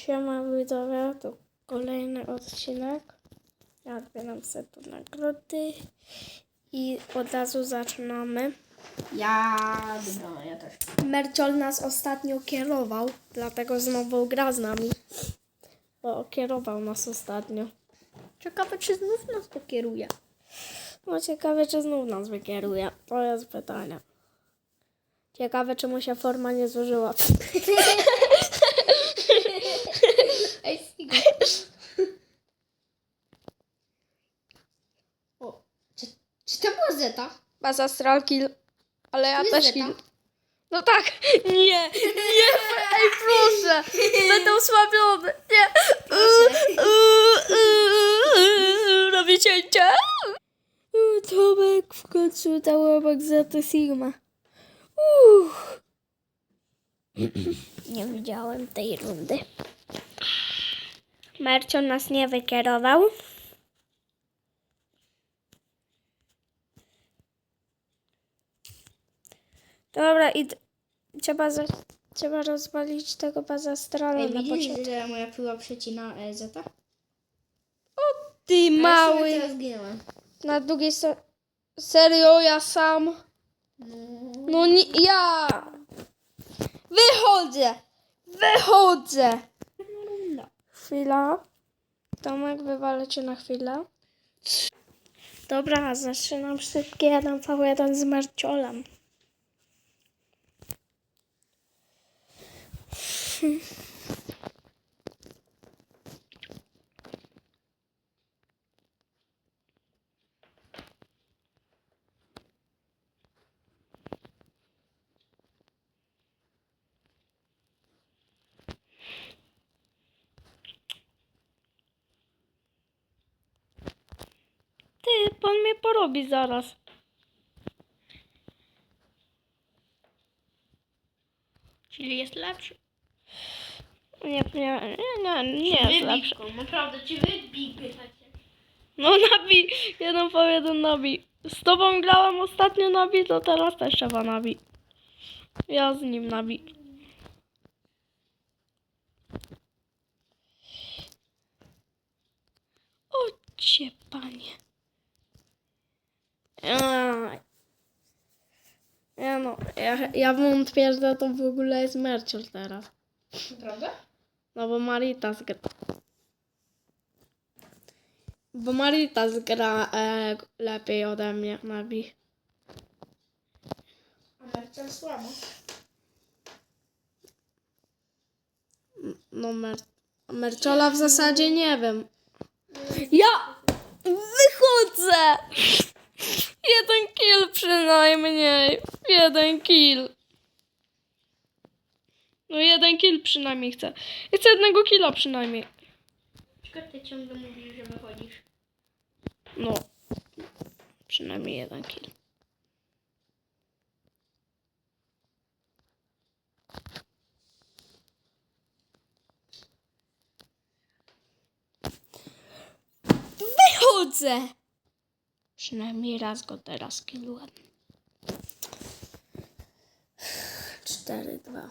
Siema widzowie, to kolejny odcinek. Ja odbieram sobie tu nagrody i od razu zaczynamy. Ja, dobra, ja też. Merciol nas ostatnio kierował, dlatego znowu gra z nami. Bo kierował nas ostatnio. Ciekawe, czy znów nas pokieruje. No ciekawe, czy znów nas wykieruje. To jest pytanie. Ciekawe, czy mu się forma nie zużyła. Ej, Sigo. O, czy, czy to była Zeta? Baza Astral Kill. Ale ja jest też Zeta? kill. No tak. Nie, nie, ej proszę. Będę osłabiony. Nie. Robię cięcie. Tomek w końcu dał obok za to Sigma. Uff. Nie widziałem tej rundy. Mercion nas nie wykierował. Dobra, i trzeba, za, trzeba rozwalić tego bazastrala Ej, na widzisz, że moja piła przecina e, Zeta? Ty mały! Ja. Na drugiej stronie. Serio, ja sam? No. No nie, ja! Wychodzę! Wychodzę! Chwila. Tomek, wywalę na chwilę. Dobra, zaczynam szybkie 1v1 z Marciolem. Ty, pan mnie porobi zaraz. Czyli jest lepszy. Nie, nie, nie, nie, nie jest lepszy. Naprawdę, czy wy big biegacie? No nabi, jeden po jeden nabi. Z tobą grałem ostatnio nabi, to teraz też trzeba nabi. Ja z nim nabi. O cię, panie. Ja no, ja, ja wątpię, że to w ogóle jest Merciol teraz. Naprawdę? No bo Maritas gra. Bo Maritas gra e, lepiej ode mnie na bi. A Mercel słabo. No Mer Merczola w zasadzie nie wiem. Ja wychodzę! Jeden kill przynajmniej. Jeden kill. No jeden kill przynajmniej chcę. Ja chcę jednego killa przynajmniej. Czekaj, ty ciągle mówisz, że wychodzisz. No. Przynajmniej jeden kill. Wychodzę! Przynajmniej raz go teraz killuję. 4-2.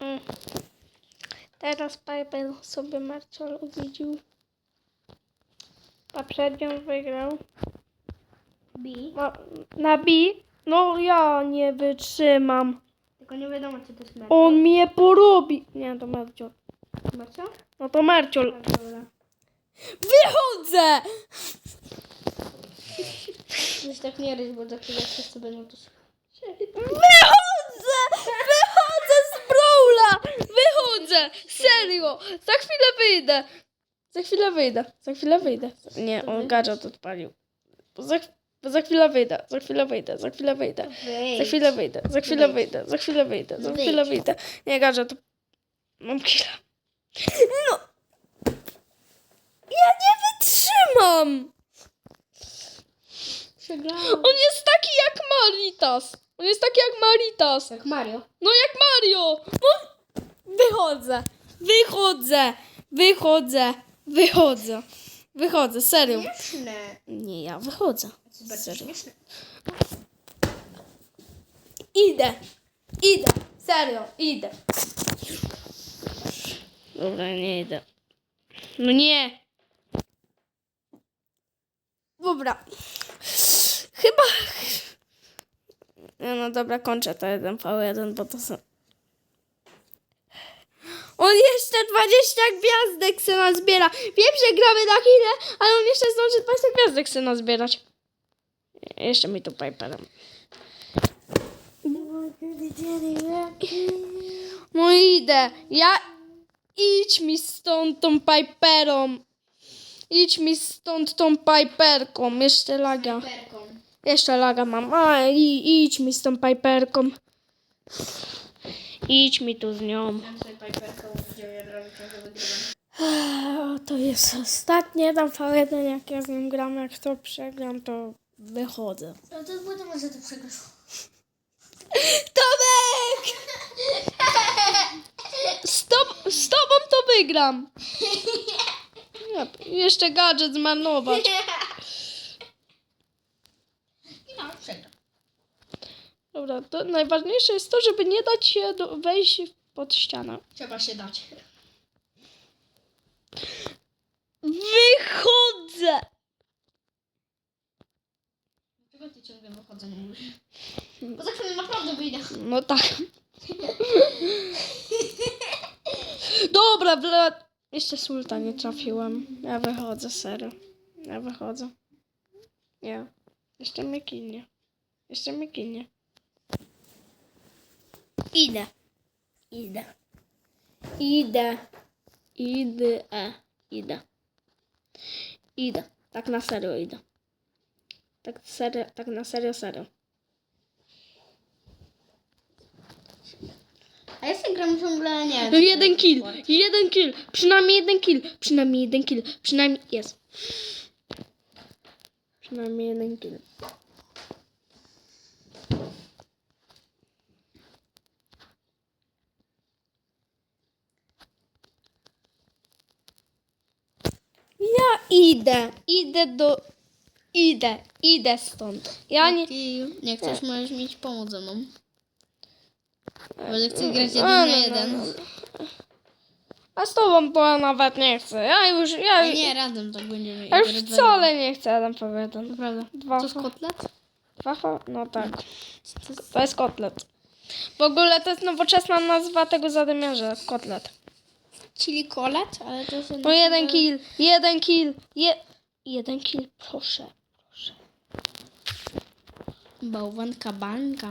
Mm. Teraz Piper sobie Marcel uwidził. Poprzednią wygrał. Bi. No, na B? No ja nie wytrzymam. Tylko nie wiadomo, czy to jest Mercel. On mnie porobi. Nie, to Marciol. Mercel? No to Marciol. Dobra. Wychodzę! Już tak nie ryć, bo za chwilę wszyscy będą słuchać. Wychodzę! Wychodzę z Brawla! Wychodzę! Serio! Za chwilę wyjdę. Za chwilę wyjdę. Za chwilę wyjdę. Nie, on gadżet odpalił. Za, za chwilę wyjdę. Za chwilę wyjdę. Za chwilę wyjdę. Za chwilę wyjdę, za chwilę wyjdę, za chwilę wyjdę, za chwilę wyjdę. Nie to mam killa. No! Ja nie wytrzymam! Przegrałam. On jest taki jak Maritas. On jest taki jak Maritas. Jak Mario. No jak Mario! No! Wychodzę, wychodzę, wychodzę, wychodzę. Wychodzę, serio. Śmieszne. Nie, ja wychodzę. Bardzo Serio. śmieszne. Idę. Idę. Serio, idę. Dobra, nie idę. No nie. Dobra. Chyba... No, dobra, kończę to 1v1, bo to są... On jeszcze 20 gwiazdek se nazbiera. Wiem, że gramy na chwilę, ale on jeszcze zdąży 20 gwiazdek se nazbierać. Jeszcze mi tu Piperem. No idę. Ja... Idź mi stąd tą Piperą. Idź mi stąd tą Piperką. Jeszcze laga. Perką. Jeszcze laga mam. A, i, idź mi z tą Piperką. Idź mi tu z nią. Piperką. O, to jest ostatnie tam V1, jak ja z nim gram, jak to przegram, to wychodzę. No to było to może to przegrasz. Tomek! Z, tob- z tobą to wygram. Nie, jeszcze gadżet zmarnować. I no, przegram. Dobra, to najważniejsze jest to, żeby nie dać się do, wejść pod ścianę. Trzeba się dać. Wychodzę! Dlaczego ty ciągle wychodzę nie mówisz? Bo za chwilę naprawdę wyjdę. No tak. Dobra, bla... Jeszcze sulta nie trafiłem. Ja wychodzę, serio. Ja wychodzę. Nie. Jeszcze mnie kinie. Jeszcze mnie kinie. Idę. Idę. Idę. Idę. E. Idę. Idę. Tak na serio idę. Tak serio, tak na serio, serio. A ja sobie gram ciągle, nie wiem. No jeden kill, jeden kill, przynajmniej jeden kill, przynajmniej jeden kill, przynajmniej jest. Przynajmniej jeden kill. Ja idę, idę do, idę, idę stąd. Ja nie, Ty nie chcesz, możesz mieć pomóc ze mną. Będę chcę grać jeden A, na no, no, jeden. no. a z tobą to nawet nie chcę. Ja już, ja, Ale nie, razem tak będziemy. ja już wcale nie chcę, Adam powiedział. Naprawdę. Dwa, To jest kotlet? dwa, ho- no tak. To jest kotlet. W ogóle to jest nowoczesna nazwa tego zadymiarza, kotlet. Chili kolet? Ale to się No jeden kill, jeden kill, je, jeden kill, proszę, proszę. Bałwanka bańka.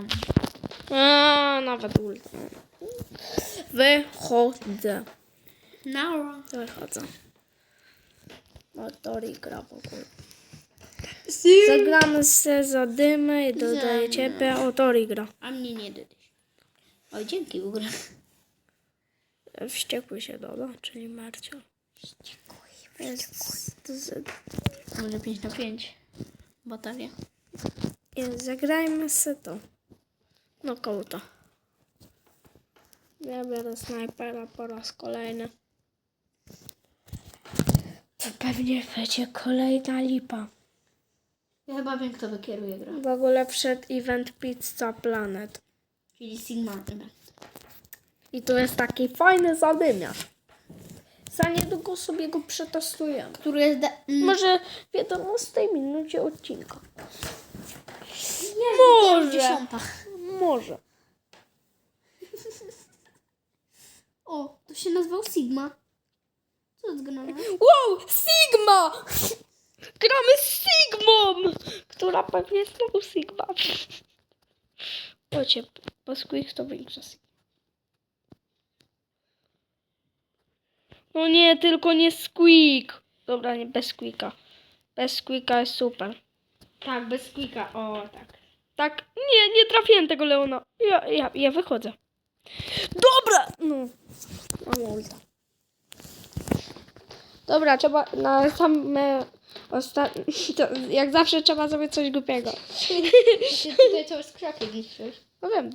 A, nawet ulta. Wychodzę. Nara. Wychodzę. Tori gra w ogóle. Zagramy se za dymy i dodaję ciebie. O, Tori gra. A mnie nie dodać. Oj, dzięki w ogóle. Wściekły się Doda, czyli Marcio. Z, Może 5 na 5. Batalia. zagrajmy se to. No kołta. Ja biorę snajpera po raz kolejny. To pewnie będzie kolejna lipa. Ja chyba wiem, kto wykieruje grę. W ogóle wszedł event Pizza Planet. Czyli Sigma. I tu jest taki fajny zadymiarz. Za niedługo sobie go przetestujemy. Który jest... Da- mm, Może w 11 minucie odcinka. nie, może. Dziesiąta. Może. O, to się nazywał Sigma. Co grane? Wow! Sigma! Gramy z Sigmą! Która pewnie jest znowu Sigma. Chodźcie, bo Squeak to większa Sigma. No nie, tylko nie Squeak. Dobra, nie bez Squeaka. Bez Squeaka jest super. Tak, bez klika. O, tak. Tak, nie, nie trafiłem tego Leona. Ja, ja, ja wychodzę. Dobra! No, mam ulta. Dobra, trzeba na same ostatnie, jak zawsze trzeba zrobić coś głupiego. Się tutaj cały skrapie niszczysz. No wiem,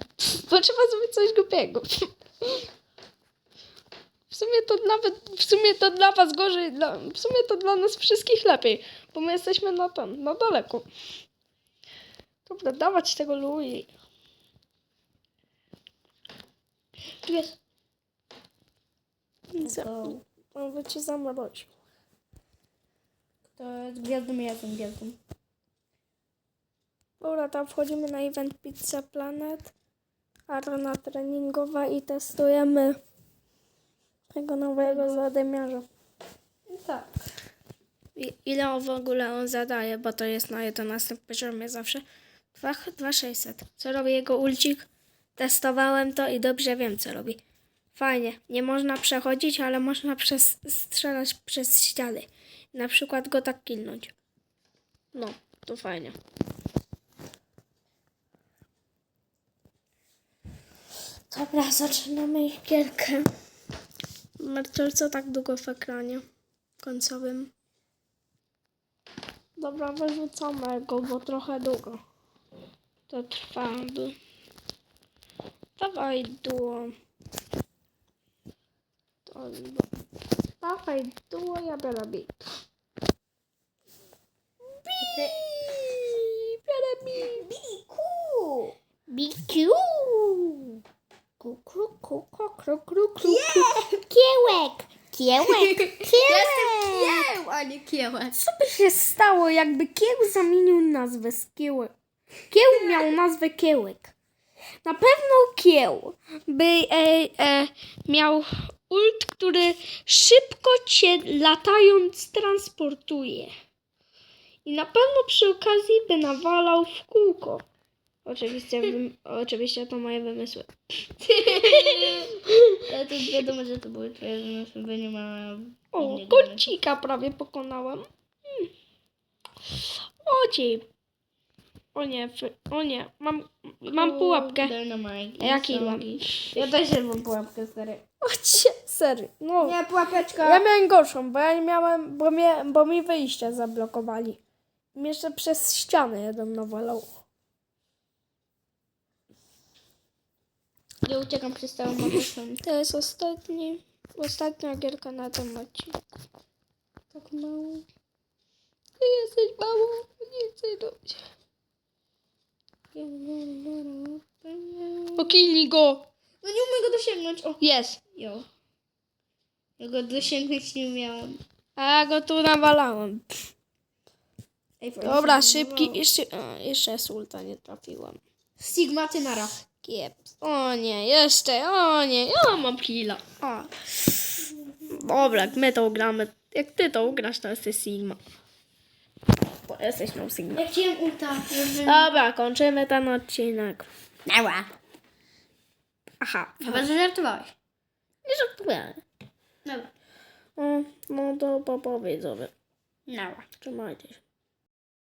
bo trzeba zrobić coś głupiego. W sumie to nawet, w sumie to dla was gorzej, dla, w sumie to dla nas wszystkich lepiej, bo my jesteśmy na tam, na daleku. Dobra, dawać tego Louis. Tu jest. On by cię zamroził. To jest gwiazdą, jestem gwiazdą. Dobra, tam wchodzimy na event Pizza Planet. Arena treningowa i testujemy tego nowego zadymiarza. Tak. I- Ile w ogóle on zadaje, bo to jest na 11 poziomie zawsze. Dwa- 2600. Co robi jego ulcik? Testowałem to i dobrze wiem, co robi. Fajnie. Nie można przechodzić, ale można przez, strzelać przez ściany. Na przykład go tak kilnąć. No, to fajnie. Dobra, zaczynamy gierkę. Marcel, co tak długo w ekranie końcowym? Dobra, wyrzucamy go, bo trochę długo. To trwa. Du- Dawaj duo. To, dawaj duo, ja biorę bi. Bi! Biorę bi! Biku! BQ! Ku, kru, ku, ku, kru, kru, kru, kru. Kiełek! Kiełek! Kiełek! Kieł, a nie kiełek. Co by się stało, jakby Kieł zamienił nazwę z Kiełek? Kieł miał nazwę Kiełek. Na pewno Kieł by e, e, miał ult, który szybko cię latając transportuje. I na pewno przy okazji by nawalał w kółko. Oczywiście, oczywiście to moje wymysły. Ale to wiadomo, że to były twoje wymysły, bo nie ma O, kocika prawie pokonałem. Hmm. O ci. O nie, o nie, mam, mam pułapkę. Dynamite. Jaki mam? Ja też mam pułapkę, stary. O cię, serio. No, Nie, pułapeczka. ja miałem gorszą, bo ja nie miałem, bo, mnie, bo mi wyjście zablokowali. Mi Jeszcze przez ścianę jeden nawalał. Ja uciekam przez całą mapę. To jest ostatni, ostatnia gierka na tym odcinku. Tak mało. Ty jesteś małą, nie chcę robić. Okilnij go! No nie umiem go dosięgnąć. O, Jest. jo. Ja go dosięgnąć nie miałem. A ja go tu nawalałem. Ej, Dobra, szybki. Jeszcze, a, jeszcze z ulta nie trafiłam. Sigma, ty nara. Kieps. O nie, jeszcze, o nie, ja mam killa. O. Dobra, jak my to ugramy. Jak ty to ugrasz, to jesteś Sigma. Bo jesteś no Sigma. Ja chciałem. Żeby... Dobra, kończymy ten odcinek. Nara. Aha. Chyba, że żartowałeś. Nie żartuję. Dobra. O, no to po powiedzowy. Nara. Trzymajcie się.